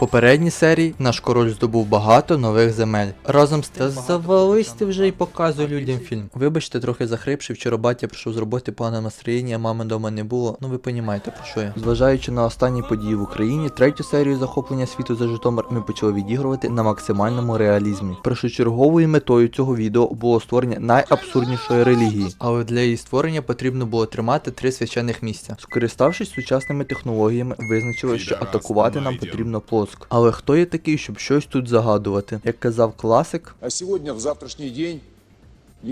попередній серії наш король здобув багато нових земель. Разом з тим, завались ти вже і показуй людям фільм. Вибачте, трохи захрипши, вчора батя прийшов з роботи погане настроєння, мами дома не було. Ну ви понімаєте про що я. Зважаючи на останні події в Україні, третю серію захоплення світу за Житомир ми почали відігрувати на максимальному реалізмі. Першочерговою метою цього відео було створення найабсурднішої релігії, але для її створення потрібно було тримати три священних місця. Скориставшись сучасними технологіями, визначили, що атакувати нам потрібно плоск. Але хто є такий, щоб щось тут загадувати? Як казав класик, А сьогодні, в завтрашній день,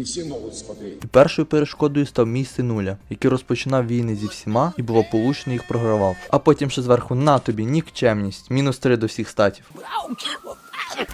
все могут і першою перешкодою став мій синуля, який розпочинав війни зі всіма і благополучно їх програвав. А потім ще зверху на тобі нікчемність, мінус три до всіх статів.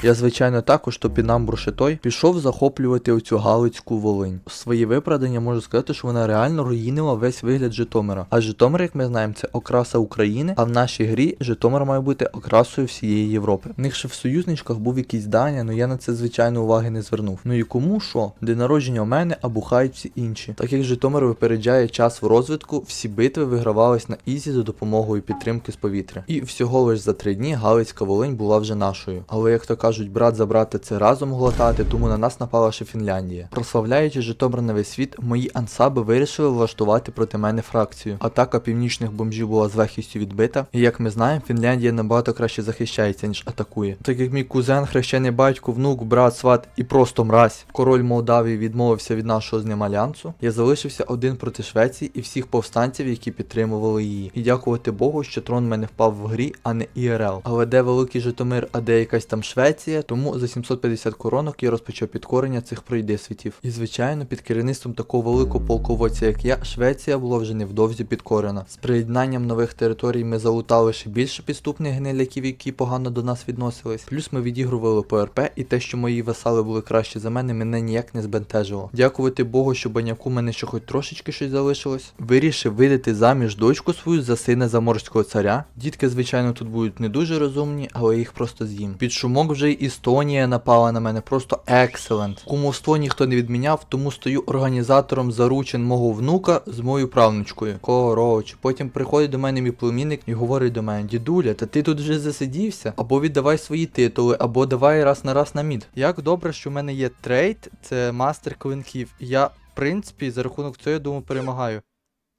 Я, звичайно, також топінамбур Шитой пішов захоплювати оцю Галицьку Волинь. Свої виправдання можу сказати, що вона реально руїнила весь вигляд Житомира. А Житомир, як ми знаємо, це окраса України, а в нашій грі Житомир має бути окрасою всієї Європи. В них ще в союзничках був якийсь Даня, але я на це звичайно уваги не звернув. Ну і кому що? День народження у мене, а бухають всі інші. Так як Житомир випереджає час в розвитку, всі битви вигравались на ізі за допомогою підтримки з повітря. І всього лиш за три дні Галицька Волинь була вже нашою. Але як то кажуть, брат за брата це разом глотати, тому на нас напала ще Фінляндія. Прославляючи Житомир на весь світ, мої ансаби вирішили влаштувати проти мене фракцію. Атака північних бомжів була з легкістю відбита. І як ми знаємо, Фінляндія набагато краще захищається, ніж атакує. Так як мій кузен, хрещений батько, внук, брат, сват і просто мразь, король Молдавії відмовився від нашого з ним альянсу, я залишився один проти Швеції і всіх повстанців, які підтримували її. І дякувати Богу, що трон мене впав в грі, а не ІРЛ. Але де великий Житомир, а де якась там Швеція, тому за 750 коронок я розпочав підкорення цих пройдисвітів. І звичайно, під керівництвом такого великого полководця, як я, Швеція була вже невдовзі підкорена. З приєднанням нових територій ми залутали ще більше підступних гниляків, які погано до нас відносились. Плюс ми відігрували ПРП, і те, що мої васали були кращі за мене, мене ніяк не збентежило. Дякувати Богу, що баняку мене ще хоч трошечки щось залишилось. Вирішив видати заміж дочку свою за сина заморського царя. Дітки, звичайно, тут будуть не дуже розумні, але їх просто з'їм. Під шумок вже й Естонія напала на мене, просто екселент. Кумовство ніхто не відміняв, тому стою організатором заручин мого внука з моєю правнучкою. Коротше, потім приходить до мене мій племінник і говорить до мене: дідуля, та ти тут вже засидівся? Або віддавай свої титули, або давай раз на раз на мід. Як добре, що в мене є трейд, це мастер клинків. Я, в принципі, за рахунок цього, я думаю, перемагаю.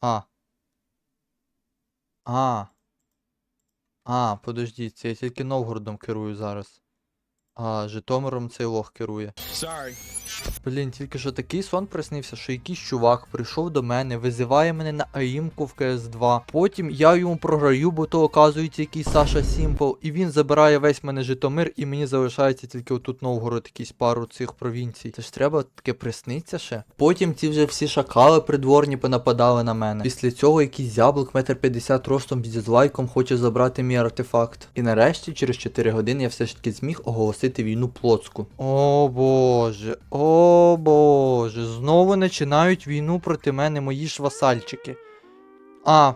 А. А. А, подождіть, я тільки Новгородом керую зараз. А, Житомиром цей лох керує. Sorry. Блін, тільки що такий сон приснився, що якийсь чувак прийшов до мене, визиває мене на аїмку в КС2. Потім я йому програю, бо то оказується якийсь Саша Сімпл, і він забирає весь мене Житомир, і мені залишається тільки отут Новгород, якісь пару цих провінцій. Це ж треба таке присниться ще. Потім ці вже всі шакали придворні понападали на мене. Після цього якийсь зяблик метр п'ятдесят ростом зі злайком хоче забрати мій артефакт. І нарешті, через 4 години, я все ж таки зміг оголосити війну Плоцку. О боже, о боже, знову починають війну проти мене мої ж васальчики. А.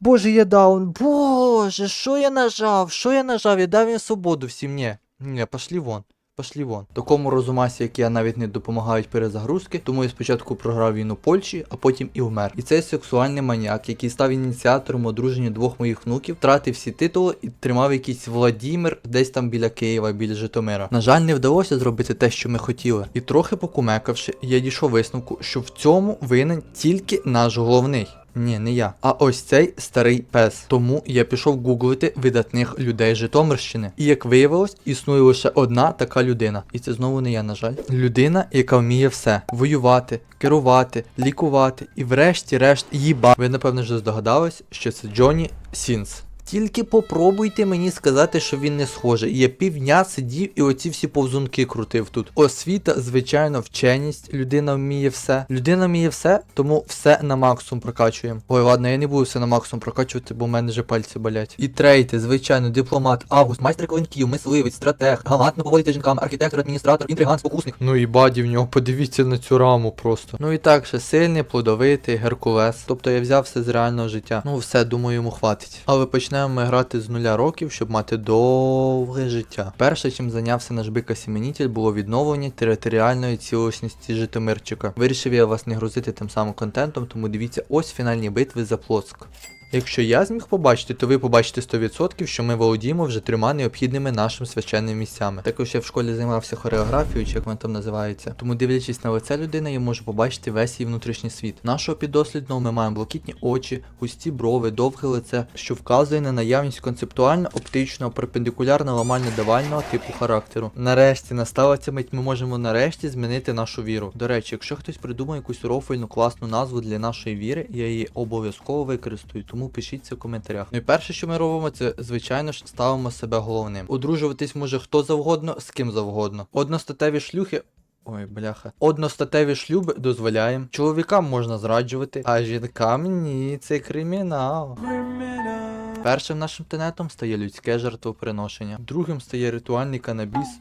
Боже, я даун. Боже, що я нажав? Що я нажав? Я дав їм свободу всім. Ні. Ні, пошли вон. Пошли вон. Такому розумасі, як я, навіть не допомагають перезагрузки, тому я спочатку програв війну Польщі, а потім і вмер. І цей сексуальний маніак, який став ініціатором одруження двох моїх внуків, втратив всі титули і тримав якийсь Владімир десь там біля Києва, біля Житомира. На жаль, не вдалося зробити те, що ми хотіли. І трохи покумекавши, я дійшов висновку, що в цьому винен тільки наш головний. Ні, не я. А ось цей старий пес. Тому я пішов гуглити видатних людей Житомирщини. І як виявилось, існує лише одна така людина. І це знову не я, на жаль. Людина, яка вміє все: воювати, керувати, лікувати і врешті-решт їба. Ви напевно вже здогадались, що це Джоні Сінс. Тільки попробуйте мені сказати, що він не схожий. Я півдня сидів і оці всі повзунки крутив тут. Освіта, звичайно, вченість. Людина вміє все. Людина вміє все, тому все на максимум прокачуємо. Ой, ладно, я не буду все на максимум прокачувати, бо в мене вже пальці болять. І трейти, звичайно, дипломат, август, майстер клинків, мисливець, стратег, галантно поводити жінкам, архітектор, адміністратор, інтриган, спокусник. Ну і баді в нього, подивіться на цю раму просто. Ну і так ще сильний, плодовитий, геркулес. Тобто я взяв все з реального життя. Ну все, думаю, йому хватить. Але почнемо грати з нуля років, щоб мати довге життя. Перше, чим зайнявся наш бика Сіменітель, було відновлення територіальної цілісності Житомирчика. Вирішив я вас не грузити тим самим контентом, тому дивіться ось фінальні битви за Плоцк. Якщо я зміг побачити, то ви побачите 100%, що ми володіємо вже трьома необхідними нашим священними місцями. Також я в школі займався хореографією, чи як воно там називається. Тому дивлячись на лице людини, я можу побачити весь її внутрішній світ. Нашого піддослідного ми маємо блакитні очі, густі брови, довге лице, що вказує на наявність концептуально оптичного перпендикулярно ламально давального типу характеру. Нарешті настала ця мить, ми можемо нарешті змінити нашу віру. До речі, якщо хтось придумає якусь рофельну класну назву для нашої віри, я її обов'язково використаю, тому пишіть це в коментарях. Ну і перше, що ми робимо, це звичайно ж ставимо себе головним. Одружуватись може хто завгодно, з ким завгодно. Одностатеві шлюхи. Ой, бляха. Одностатеві шлюби дозволяємо. Чоловікам можна зраджувати, а жінкам ні, це кримінал. Першим нашим тенетом стає людське жертвоприношення. Другим стає ритуальний канабіс.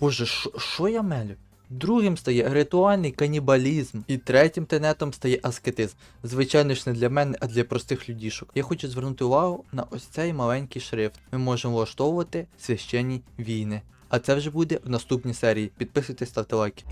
Боже, що- я мелю? Другим стає ритуальний канібалізм. І третім тенетом стає аскетизм. Звичайно ж не для мене, а для простих людішок. Я хочу звернути увагу на ось цей маленький шрифт. Ми можемо влаштовувати священні війни. А це вже буде в наступній серії. Підписуйтесь, ставте лайки.